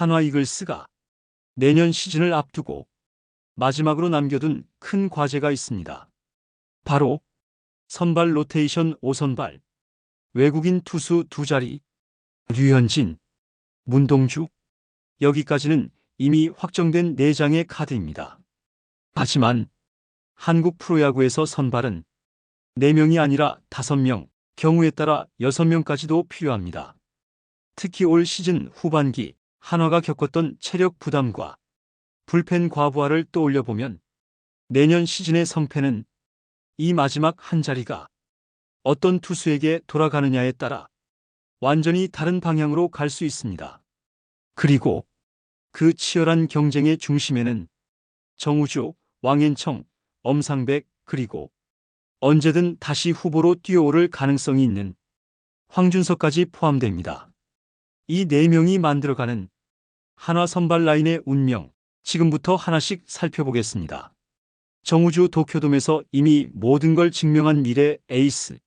한화 이글스가 내년 시즌을 앞두고 마지막으로 남겨둔 큰 과제가 있습니다. 바로 선발 로테이션 5선발, 외국인 투수 두 자리, 류현진, 문동주, 여기까지는 이미 확정된 4장의 카드입니다. 하지만 한국 프로야구에서 선발은 4명이 아니라 5명, 경우에 따라 6명까지도 필요합니다. 특히 올 시즌 후반기 한화가 겪었던 체력 부담과 불펜 과부하를 떠올려 보면 내년 시즌의 성패는 이 마지막 한 자리가 어떤 투수에게 돌아가느냐에 따라 완전히 다른 방향으로 갈 수 있습니다. 그리고 그 치열한 경쟁의 중심에는 정우주, 왕앤청, 엄상백, 그리고 언제든 다시 후보로 뛰어오를 가능성이 있는 황준석까지 포함됩니다. 이네 명이 만들어가는 한화 선발 라인의 운명, 지금부터 하나씩 살펴보겠습니다. 정우주 도쿄돔에서 이미 모든 걸 증명한 미래 에이스.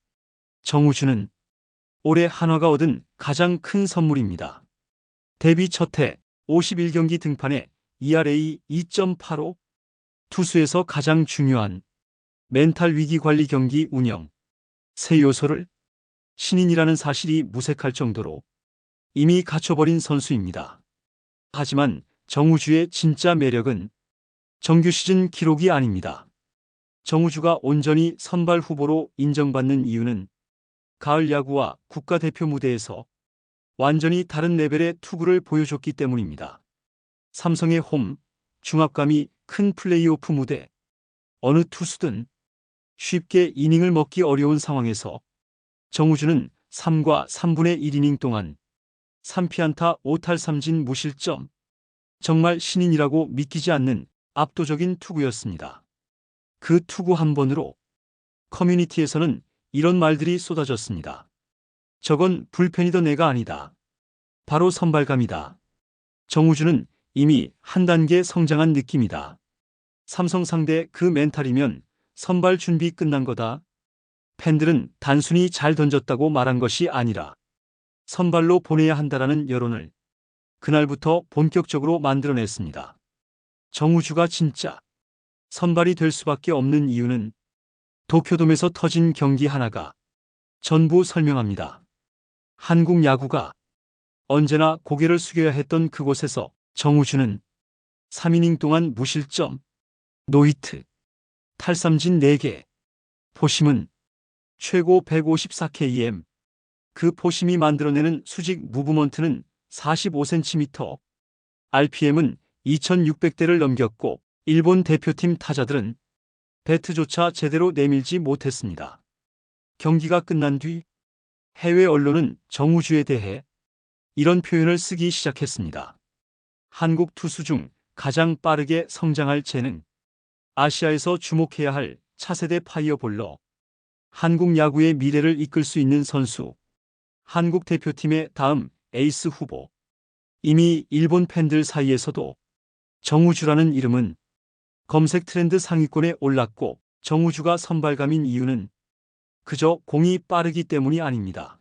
정우주는 올해 한화가 얻은 가장 큰 선물입니다. 데뷔 첫해 51경기 등판에 ERA 2.85 투수에서 가장 중요한 멘탈 위기 관리 경기 운영 세 요소를 신인이라는 사실이 무색할 정도로 이미 갖춰버린 선수입니다. 하지만 정우주의 진짜 매력은 정규 시즌 기록이 아닙니다. 정우주가 온전히 선발 후보로 인정받는 이유는 가을 야구와 국가대표 무대에서 완전히 다른 레벨의 투구를 보여줬기 때문입니다. 삼성의 홈, 중압감이 큰 플레이오프 무대, 어느 투수든 쉽게 이닝을 먹기 어려운 상황에서 정우주는 3과 3분의 1이닝 동안 3피안타 5탈 3진 무실점, 정말 신인이라고 믿기지 않는 압도적인 투구였습니다. 그 투구 한 번으로 커뮤니티에서는 이런 말들이 쏟아졌습니다. 저건 불펜이던 애가 아니다. 바로 선발감이다. 정우주는 이미 한 단계 성장한 느낌이다. 삼성 상대 그 멘탈이면 선발 준비 끝난 거다. 팬들은 단순히 잘 던졌다고 말한 것이 아니라 선발로 보내야 한다라는 여론을 그날부터 본격적으로 만들어냈습니다. 정우주가 진짜 선발이 될 수밖에 없는 이유는 도쿄돔에서 터진 경기 하나가 전부 설명합니다. 한국 야구가 언제나 고개를 숙여야 했던 그곳에서 정우주는 3이닝 동안 무실점, 노히트, 탈삼진 4개, 포심은 최고 154km, 그 포심이 만들어내는 수직 무브먼트는 45cm, RPM은 2600대를 넘겼고 일본 대표팀 타자들은 배트조차 제대로 내밀지 못했습니다. 경기가 끝난 뒤 해외 언론은 정우주에 대해 이런 표현을 쓰기 시작했습니다. 한국 투수 중 가장 빠르게 성장할 재능, 아시아에서 주목해야 할 차세대 파이어볼러, 한국 야구의 미래를 이끌 수 있는 선수, 한국 대표팀의 다음 에이스 후보. 이미 일본 팬들 사이에서도 정우주라는 이름은 검색 트렌드 상위권에 올랐고 정우주가 선발감인 이유는 그저 공이 빠르기 때문이 아닙니다.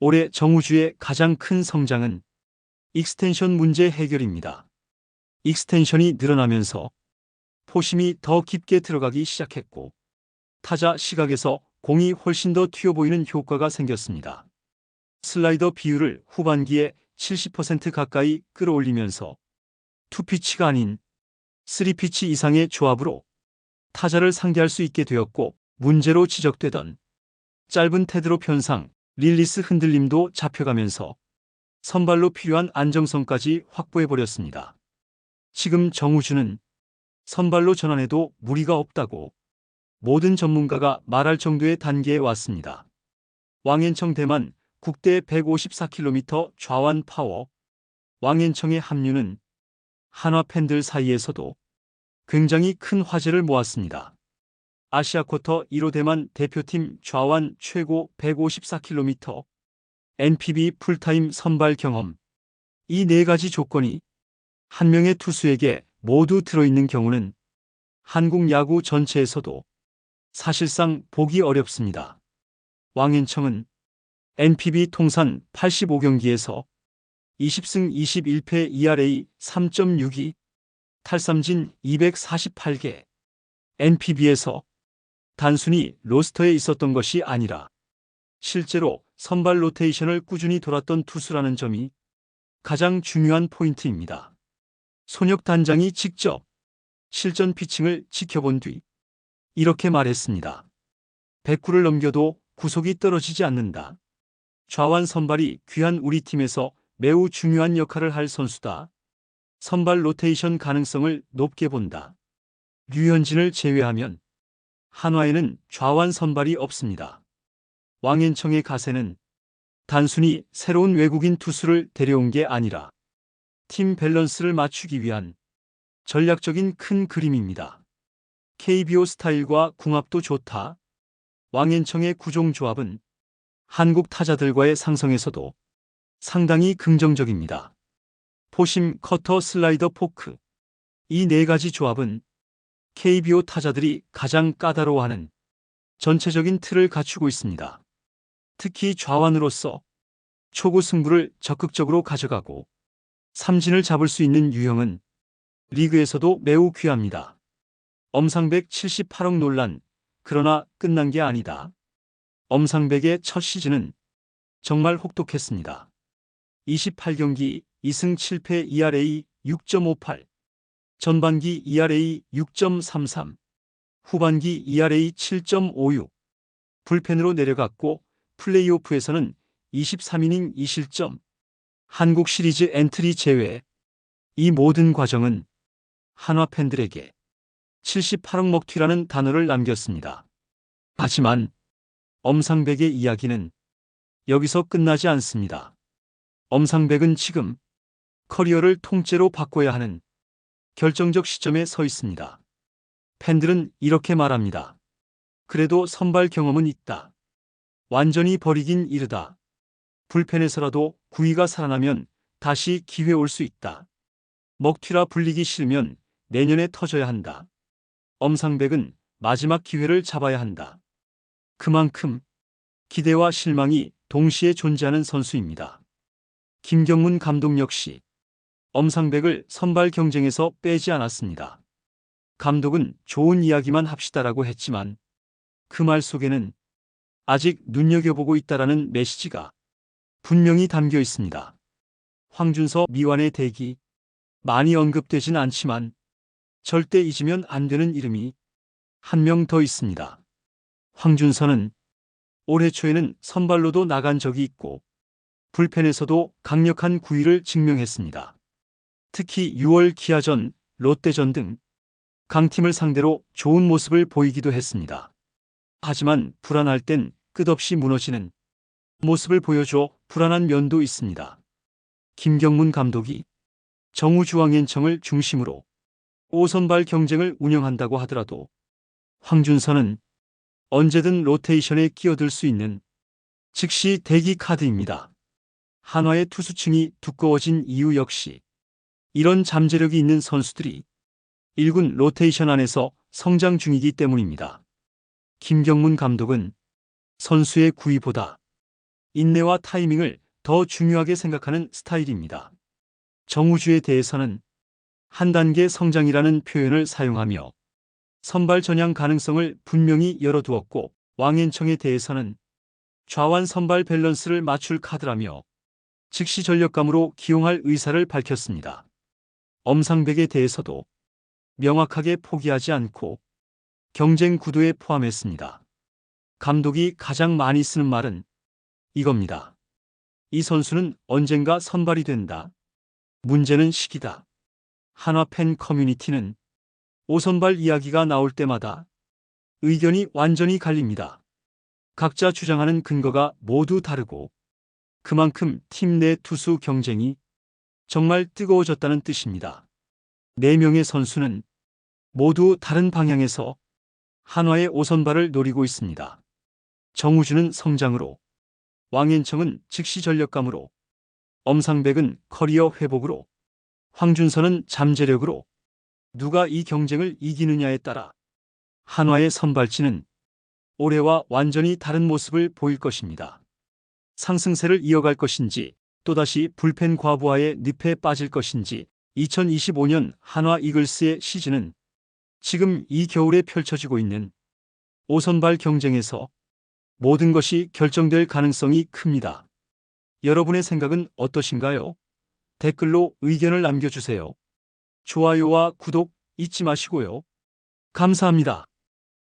올해 정우주의 가장 큰 성장은 익스텐션 문제 해결입니다. 익스텐션이 늘어나면서 포심이 더 깊게 들어가기 시작했고 타자 시각에서 공이 훨씬 더 튀어 보이는 효과가 생겼습니다. 슬라이더 비율을 후반기에 70% 가까이 끌어올리면서 투피치가 아닌 3피치 이상의 조합으로 타자를 상대할 수 있게 되었고 문제로 지적되던 짧은 테드로 편상, 릴리스 흔들림도 잡혀가면서 선발로 필요한 안정성까지 확보해버렸습니다. 지금 정우주는 선발로 전환해도 무리가 없다고 모든 전문가가 말할 정도의 단계에 왔습니다. 왕앤청 대만 국대 154km 좌완 파워 왕앤청의 합류는 한화 팬들 사이에서도 굉장히 큰 화제를 모았습니다. 아시아 쿼터 1호 대만 대표팀 좌완 최고 154km NPB 풀타임 선발 경험 이 네 가지 조건이 한 명의 투수에게 모두 들어있는 경우는 한국 야구 전체에서도 사실상 보기 어렵습니다. 왕앤청은 NPB 통산 85경기에서 20승 21패 ERA 3.62, 탈삼진 248개. NPB에서 단순히 로스터에 있었던 것이 아니라 실제로 선발 로테이션을 꾸준히 돌았던 투수라는 점이 가장 중요한 포인트입니다. 손혁 단장이 직접 실전 피칭을 지켜본 뒤 이렇게 말했습니다. 109를 넘겨도 구속이 떨어지지 않는다. 좌완 선발이 귀한 우리 팀에서 매우 중요한 역할을 할 선수다. 선발 로테이션 가능성을 높게 본다. 류현진을 제외하면 한화에는 좌완 선발이 없습니다. 왕앤청의 가세는 단순히 새로운 외국인 투수를 데려온 게 아니라 팀 밸런스를 맞추기 위한 전략적인 큰 그림입니다. KBO 스타일과 궁합도 좋다. 왕앤청의 구종 조합은 한국 타자들과의 상성에서도 상당히 긍정적입니다. 포심, 커터, 슬라이더, 포크. 이 네 가지 조합은 KBO 타자들이 가장 까다로워하는 전체적인 틀을 갖추고 있습니다. 특히 좌완으로서 초구 승부를 적극적으로 가져가고 삼진을 잡을 수 있는 유형은 리그에서도 매우 귀합니다. 엄상백 78억 논란, 그러나 끝난 게 아니다. 엄상백의 첫 시즌은 정말 혹독했습니다. 28경기 2승 7패 ERA 6.58, 전반기 ERA 6.33, 후반기 ERA 7.56, 불펜으로 내려갔고 플레이오프에서는 23이닝 2실점, 한국 시리즈 엔트리 제외. 이 모든 과정은 한화 팬들에게 78억 먹튀라는 단어를 남겼습니다. 하지만 엄상백의 이야기는 여기서 끝나지 않습니다. 엄상백은 지금 커리어를 통째로 바꿔야 하는 결정적 시점에 서 있습니다. 팬들은 이렇게 말합니다. 그래도 선발 경험은 있다. 완전히 버리긴 이르다. 불펜에서라도 구위가 살아나면 다시 기회 올 수 있다. 먹튀라 불리기 싫으면 내년에 터져야 한다. 엄상백은 마지막 기회를 잡아야 한다. 그만큼 기대와 실망이 동시에 존재하는 선수입니다. 김경문 감독 역시 엄상백을 선발 경쟁에서 빼지 않았습니다. 감독은 좋은 이야기만 합시다라고 했지만 그 말 속에는 아직 눈여겨보고 있다라는 메시지가 분명히 담겨 있습니다. 황준서 미완의 대기 많이 언급되진 않지만 절대 잊으면 안 되는 이름이 한 명 더 있습니다. 황준서는 올해 초에는 선발로도 나간 적이 있고 불펜에서도 강력한 구위를 증명했습니다. 특히 6월 기아전, 롯데전 등 강팀을 상대로 좋은 모습을 보이기도 했습니다. 하지만 불안할 땐 끝없이 무너지는 모습을 보여줘 불안한 면도 있습니다. 김경문 감독이 정우주왕엔청을 중심으로 5선발 경쟁을 운영한다고 하더라도 황준서는 언제든 로테이션에 끼어들 수 있는 즉시 대기 카드입니다. 한화의 투수층이 두꺼워진 이유 역시 이런 잠재력이 있는 선수들이 1군 로테이션 안에서 성장 중이기 때문입니다. 김경문 감독은 선수의 구위보다 인내와 타이밍을 더 중요하게 생각하는 스타일입니다. 정우주에 대해서는 한 단계 성장이라는 표현을 사용하며 선발 전향 가능성을 분명히 열어두었고 왕앤청에 대해서는 좌완 선발 밸런스를 맞출 카드라며 즉시 전력감으로 기용할 의사를 밝혔습니다. 엄상백에 대해서도 명확하게 포기하지 않고 경쟁 구도에 포함했습니다. 감독이 가장 많이 쓰는 말은 이겁니다. 이 선수는 언젠가 선발이 된다. 문제는 시기다. 한화 팬 커뮤니티는 오선발 이야기가 나올 때마다 의견이 완전히 갈립니다. 각자 주장하는 근거가 모두 다르고 그만큼 팀 내 투수 경쟁이 정말 뜨거워졌다는 뜻입니다. 4명의 선수는 모두 다른 방향에서 한화의 오선발을 노리고 있습니다. 정우주는 성장으로, 왕앤청은 즉시 전력감으로, 엄상백은 커리어 회복으로, 황준서는 잠재력으로 누가 이 경쟁을 이기느냐에 따라 한화의 선발치는 올해와 완전히 다른 모습을 보일 것입니다. 상승세를 이어갈 것인지 또다시 불펜 과부하의 늪에 빠질 것인지 2025년 한화 이글스의 시즌은 지금 이 겨울에 펼쳐지고 있는 오선발 경쟁에서 모든 것이 결정될 가능성이 큽니다. 여러분의 생각은 어떠신가요? 댓글로 의견을 남겨주세요. 좋아요와 구독 잊지 마시고요. 감사합니다.